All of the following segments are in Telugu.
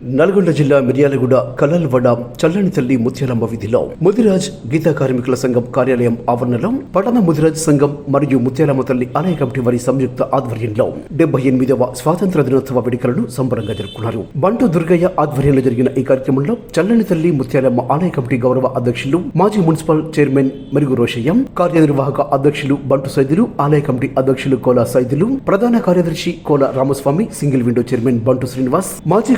నల్గొండ జిల్లా మిర్యాలగూడ కలల్వడ చల్లని తల్లి ముత్యాలమ్మ వీధిలో ముదిరాజ్ గీతా కార్మికుల సంఘం కార్యాలయం ఆవరణలో పట్టణ ముదిరాజ్ సంఘం మరియు ముత్యాలమ్మ తల్లి ఆలయ కమిటీ వారి సంయుక్త ఆధ్వర్యంలో డెబ్బై ఎనిమిదవ స్వాతంత్ర దినోత్సవ వేడుకలను సంబరంగా జరుపుకున్నారు. బంటు దుర్గయ్య ఆధ్వర్యంలో జరిగిన ఈ కార్యక్రమంలో చల్లని తల్లి ముత్యాలమ్మ ఆలయ కమిటీ గౌరవ అధ్యక్షులు మాజీ మున్సిపల్ చైర్మన్ మెరుగు రోషయ్య కార్యనిర్వాహక అధ్యక్షులు బంటు సైదులు ఆలయ కమిటీ అధ్యక్షులు కోలా సైదులు ప్రధాన కార్యదర్శి Kola Ramaswamy single window chairman Bantu Srinivas మాజీ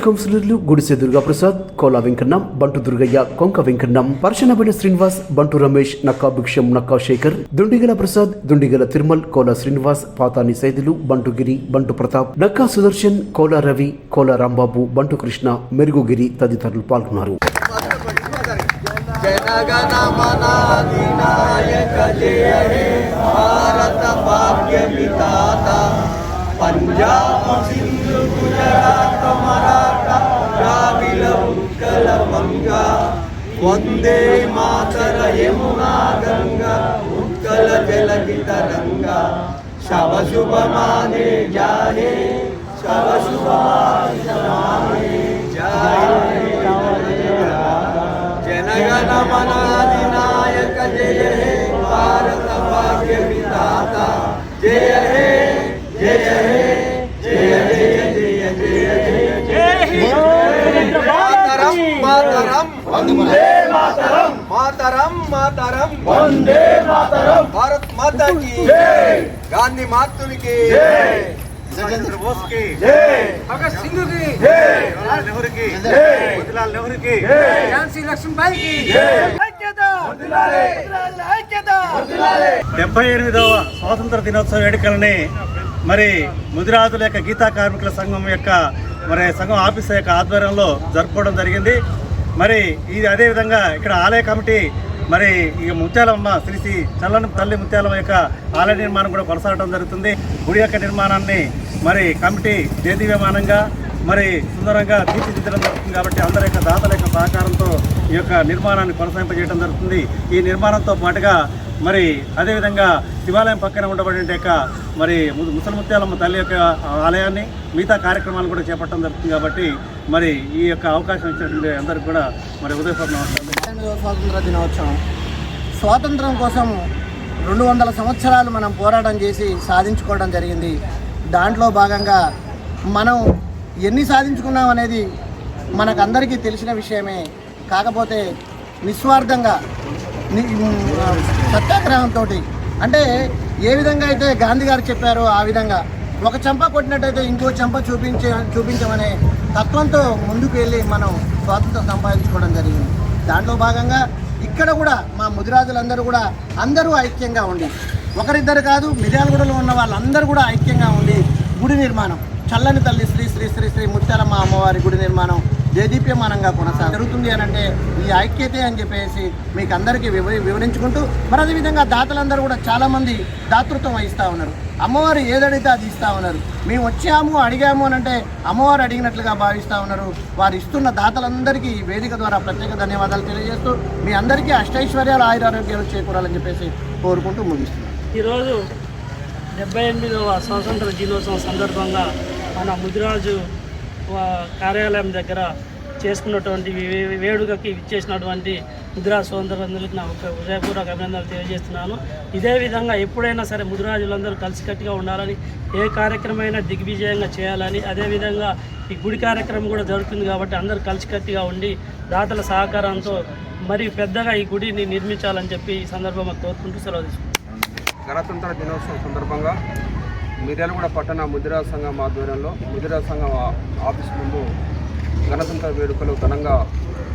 కౌన్సిలర్లు గుడిసె దుర్గాప్రసాద్ కోలా వెంకన్నం బంటు దుర్గయ్య కొంక వెంకన్నం పర్శనబైన శ్రీనివాస్ బంటు రమేష్ నక్కా భిక్షం నక్కా శేఖర్ దుండిగల ప్రసాద్ దుండిగల తిరుమల్ కోలా శ్రీనివాస్ పాతాని సైదులు బంటు గిరి బంటు ప్రతాప్ నక్కా సుదర్శన్ కోలా రవి కోలా రాంబాబు బంటు కృష్ణ మెరుగుగిరి తదితరులు పాల్గొన్నారు. పంజాబ్ సింధు గుజరాత్ మరా ద్రావిడ ఉత్కల వంగ వందే మాతర యమునా గంగా ఉత్కల జలకి తరంగ శవ శుభ మానే జాహే శవ శుభ మానే జాహే జనగణ మనాధినాయక జయ హే భారత భాగ్య విధాత జయ హే జయ హే జయ మాతరం. మాతరం. వందే మాతరం. భారత్ మాతాకి గాంధీ మాతునికి. జగేంద్ర బోస్కి భగత్ సింగ్కి జవహర్లాల్ నెహ్రూ కి మోతిలాల్ నెహ్రూ కి ఝాన్సీ లక్ష్మీబాయి కి డెబ్బై ఎనిమిదవ స్వాతంత్ర దినోత్సవ వేడుకలని మరి ముదిరాజుల యొక్క గీతా కార్మికుల సంఘం యొక్క మరి సంఘం ఆఫీస్ యొక్క ఆధ్వర్యంలో జరుపుకోవడం జరిగింది. మరి ఇది అదేవిధంగా ఇక్కడ ఆలయ కమిటీ మరి ఈ ముత్యాలమ్మ శ్రీ శ్రీ చల్లని తల్లి ముత్యాలమ్మ యొక్క ఆలయ నిర్మాణం కూడా కొనసాగడం జరుగుతుంది. గుడి యొక్క నిర్మాణాన్ని మరి కమిటీ దేదీవ్యమానంగా మరి సుందరంగా తీర్చిదిద్దడం జరుగుతుంది కాబట్టి అందరి యొక్క దాతల యొక్క సహకారంతో ఈ యొక్క నిర్మాణాన్ని కొనసాగింపజేయడం జరుగుతుంది. ఈ నిర్మాణంతో పాటుగా మరి అదేవిధంగా శివాలయం పక్కన ఉండబడిన యొక్క మరి ము- ముసలిముత్యాలమ్మ తల్లి యొక్క ఆలయాన్ని మిగతా కార్యక్రమాలు కూడా చేపట్టడం జరుగుతుంది కాబట్టి మరి ఈ యొక్క అవకాశం ఇచ్చినటువంటి అందరికీ కూడా మరి ఉదయపూర్ణ స్వాతంత్ర దినోత్సవం. స్వాతంత్రం కోసం రెండు వందల సంవత్సరాలు మనం పోరాటం చేసి సాధించుకోవడం జరిగింది. దాంట్లో భాగంగా మనం ఎన్ని సాధించుకున్నాం అనేది మనకందరికీ తెలిసిన విషయమే. కాకపోతే నిస్వార్థంగా సత్యాగ్రహంతో అంటే ఏ విధంగా అయితే గాంధీ గారు చెప్పారో ఆ విధంగా. ఒక చెంప కొట్టినట్టయితే ఇంకో చెంప చూపించే చూపించమనే తత్వంతో ముందుకు వెళ్ళి మనం స్వాతంత్రం సంపాదించుకోవడం జరిగింది. దాంట్లో భాగంగా ఇక్కడ కూడా మా ముదిరాజులందరూ కూడా అందరూ ఐక్యంగా ఉండి ఒకరిద్దరు కాదు మిర్యాలగూడలో ఉన్న వాళ్ళందరూ కూడా ఐక్యంగా ఉండి గుడి నిర్మాణం చల్లని తల్లి శ్రీ శ్రీ శ్రీ శ్రీ ముత్యాలమ్మ అమ్మవారి గుడి నిర్మాణం దేదీప్యమానంగా కొనసాగ జరుగుతుంది అని అంటే ఈ ఐక్యతే అని చెప్పేసి మీకు అందరికీ వివ వివరించుకుంటూ మరి అదేవిధంగా దాతలందరూ కూడా చాలామంది దాతృత్వం వహిస్తూ ఉన్నారు. అమ్మవారు ఏదడితే అది ఇస్తూ ఉన్నారు. మేము వచ్చాము అడిగాము అని అంటే అమ్మవారు అడిగినట్లుగా భావిస్తూ ఉన్నారు. వారు ఇస్తున్న దాతలందరికీ ఈ వేదిక ద్వారా ప్రత్యేక ధన్యవాదాలు తెలియజేస్తూ మీ అందరికీ అష్టైశ్వర్యాలు ఆయురారోగ్యాలు చేకూరాలని చెప్పేసి కోరుకుంటూ ముగిస్తున్నాను. ఈరోజు డెబ్బై ఎనిమిదవ స్వాతంత్ర దినోత్సవం సందర్భంగా మన ముదిరాజు కార్యాలయం దగ్గర చేసుకున్నటువంటి వే- వేడుకకి ఇచ్చేసినటువంటి ముద్రా సోదరులందరికీ నా ఒక హృదయపూర్వక అభినందనలు తెలియజేస్తున్నాను. ఇదే విధంగా ఎప్పుడైనా సరే ముదిరాజులందరూ కలిసికట్టుగా ఉండాలని ఏ కార్యక్రమమైనా దిగ్విజయంగా చేయాలని అదేవిధంగా ఈ గుడి కార్యక్రమం కూడా జరుగుతుంది కాబట్టి అందరూ కలిసికట్టుగా ఉండి దాతల సహకారంతో మరి పెద్దగా ఈ గుడిని నిర్మించాలని చెప్పి ఈ సందర్భంగా కోరుకుంటూ సెలవు తీసుకుంటాను గణతంత్ర దినోత్సవం సందర్భంగా మిర్యాలగూడ పట్టణ ముదిరా సంఘం ఆధ్వర్యంలో ముదిరా సంఘం ఆఫీస్ ముందు గణతంత్ర వేడుకలు ఘనంగా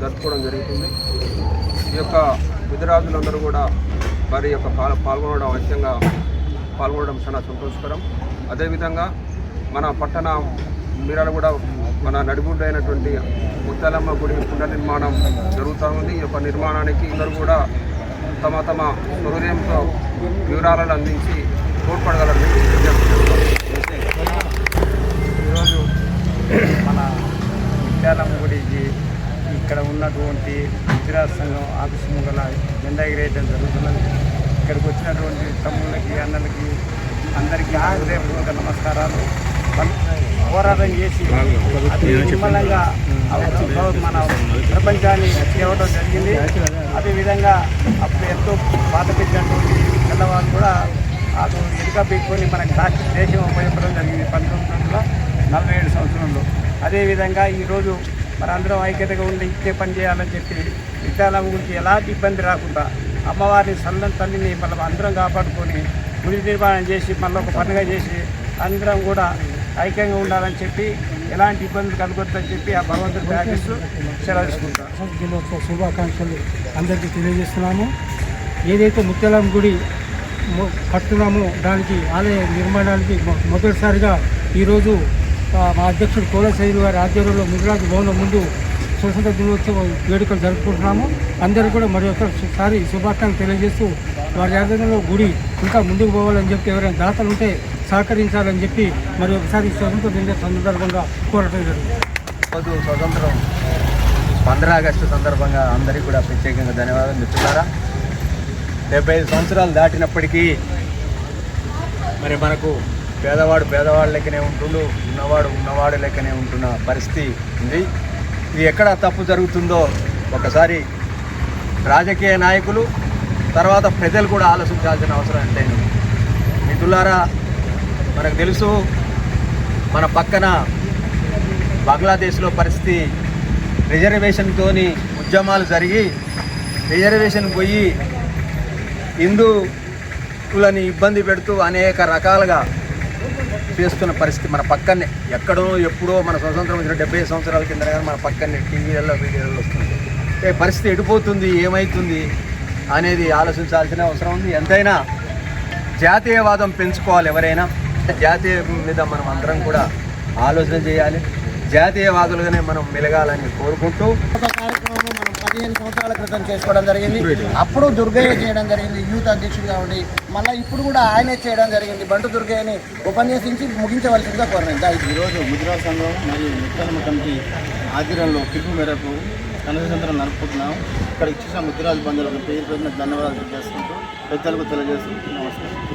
జరుపుకోవడం జరుగుతుంది. ఈ యొక్క ముదిరాజులందరూ కూడా వారి యొక్క పాల్ పాల్గొనడం అవశ్యంగా పాల్గొనడం చాలా సంతోషకరం. అదేవిధంగా మన పట్టణ మిర్యాలగూడ మన నడిబుడ్డు అయినటువంటి ముత్తాలమ్మ గుడి పునర్నిర్మాణం జరుగుతూ ఉంది. ఈ యొక్క నిర్మాణానికి అందరూ కూడా తమ తమ హృదయంతో వివరాలను అందించి తోడ్పడగలరు విజ్ఞప్తి చేస్తున్నాను. ఈరోజు మన ముత్యాలమ్మ గుడికి ఇక్కడ ఉన్నటువంటి మహిళా సంఘం ఆఫీసు ముంగల జెండా ఎగిరేయడం జరుగుతున్నది. ఇక్కడికి వచ్చినటువంటి తమ్ముళ్ళకి అన్నలకి అందరికీ నా హృదయపూర్వక నమస్కారాలు. పోరాటం చేసి అతి నిమ్మలంగా మన ప్రపంచాన్ని తేవడం జరిగింది. అదేవిధంగా అప్పుడు ఎంతో పాత పెట్టినటువంటి పిల్లవాళ్ళు కూడా అది ఎదుక పెట్టుకొని మనకి రాష్ట్ర దేశం ఉపయోగపడడం జరిగింది పంతొమ్మిది వందల నలభై ఏడు సంవత్సరంలో. అదేవిధంగా ఈరోజు మరి అందరం ఐక్యతగా ఉండి ఇచ్చే పని చేయాలని చెప్పి విద్యాలయం గురించి ఎలాంటి ఇబ్బంది రాకుండా అమ్మవారిని సల్లని తల్లిని మనం అందరం కాపాడుకొని గుడి నిర్మాణం చేసి మళ్ళీ ఒక పండుగ చేసి అందరం కూడా ఐక్యంగా ఉండాలని చెప్పి ఎలాంటి ఇబ్బందులు కలగొద్దని చెప్పి ఆ భగవంతుడు ప్రార్థిస్తూ సెలవు తీసుకుంటాం. దినోత్సవ శుభాకాంక్షలు అందరికీ తెలియజేస్తున్నాము. ఏదైతే ముత్యాలం గుడి కట్టున్నామో దానికి ఆలయ నిర్మాణానికి మొ- మొదటిసారిగా ఈరోజు మా అధ్యక్షుడు కోలశైలు వారి ఆధ్వర్యంలో ముదిరాజు భవనం ముందు స్వతంత్ర దినోత్సవ వేడుకలు జరుపుకుంటున్నాము. అందరూ కూడా మరి ఒకసారి శుభాకాంక్షలు తెలియజేస్తూ వారి ఆధ్వర్యంలో గుడి ఇంకా ముందుకు పోవాలని చెప్పి ఎవరైనా దాతలు ఉంటే సహకరించాలని చెప్పి మరి ఒకసారి స్వతంత్ర దిన సందర్భంగా కోరటం జరిగింది. స్వతంత్రం పంద్రా ఆగస్టు సందర్భంగా అందరికీ కూడా ప్రత్యేకంగా ధన్యవాదాలు మిత్రులారా డెబ్బై ఐదు సంవత్సరాలు దాటినప్పటికీ మరి మనకు పేదవాడు పేదవాడు లెక్కనే ఉంటుండు ఉన్నవాడు ఉన్నవాడు లెక్కనే ఉంటున్న పరిస్థితి ఉంది ఇది ఎక్కడ తప్పు జరుగుతుందో ఒకసారి రాజకీయ నాయకులు తర్వాత ప్రజలు కూడా ఆలోచించాల్సిన అవసరం ఎంతైనా ఉంది. మిత్రులారా మనకు తెలుసు మన పక్కన బంగ్లాదేశ్లో పరిస్థితి రిజర్వేషన్తో ఉద్యమాలు జరిగి రిజర్వేషన్ పోయి హిందువులని ఇబ్బంది పెడుతూ అనేక రకాలుగా చేస్తున్న పరిస్థితి మన పక్కనే. ఎక్కడో ఎప్పుడో మన స్వతంత్రం వచ్చిన డెబ్బై సంవత్సరాల కింద కానీ మన పక్కనే టీవీలలో వీడియోలలో వస్తుంది. ఏ పరిస్థితి ఎడిపోతుంది ఏమవుతుంది అనేది ఆలోచించాల్సిన అవసరం ఉంది. ఎంతైనా జాతీయవాదం పెంచుకోవాలి ఎవరైనా. జాతీయ మీద మనం అందరం కూడా ఆలోచన చేయాలి. జాతీయవాదులుగానే మనం మెలగాలని కోరుకుంటూ. పదిహేను సంవత్సరాల క్రితం చేసుకోవడం జరిగింది. అప్పుడు దుర్గయ్య చేయడం జరిగింది. యూత్ అధ్యక్షుడిగా ఉండి మళ్ళీ ఇప్పుడు కూడా ఆయనే చేయడం జరిగింది. బంటు దుర్గయ్యని ఉపన్యసించి ముగించవలసిందిగా కోరినాయి ఈరోజు ముద్రా సంఘం మరియు ముత్తలమ్మ కమిటీ ఆధ్వర్యంలో పిలుపు మేరకు కనకచంద్రం నడుపుతున్నాం ఇక్కడ ఇచ్చిన ముద్రాజు బంధువులకు పేరు పేరున ధన్యవాదాలు తెలియజేసుకుంటూ పెద్దలకు తెలియజేస్తూ నమస్కారం.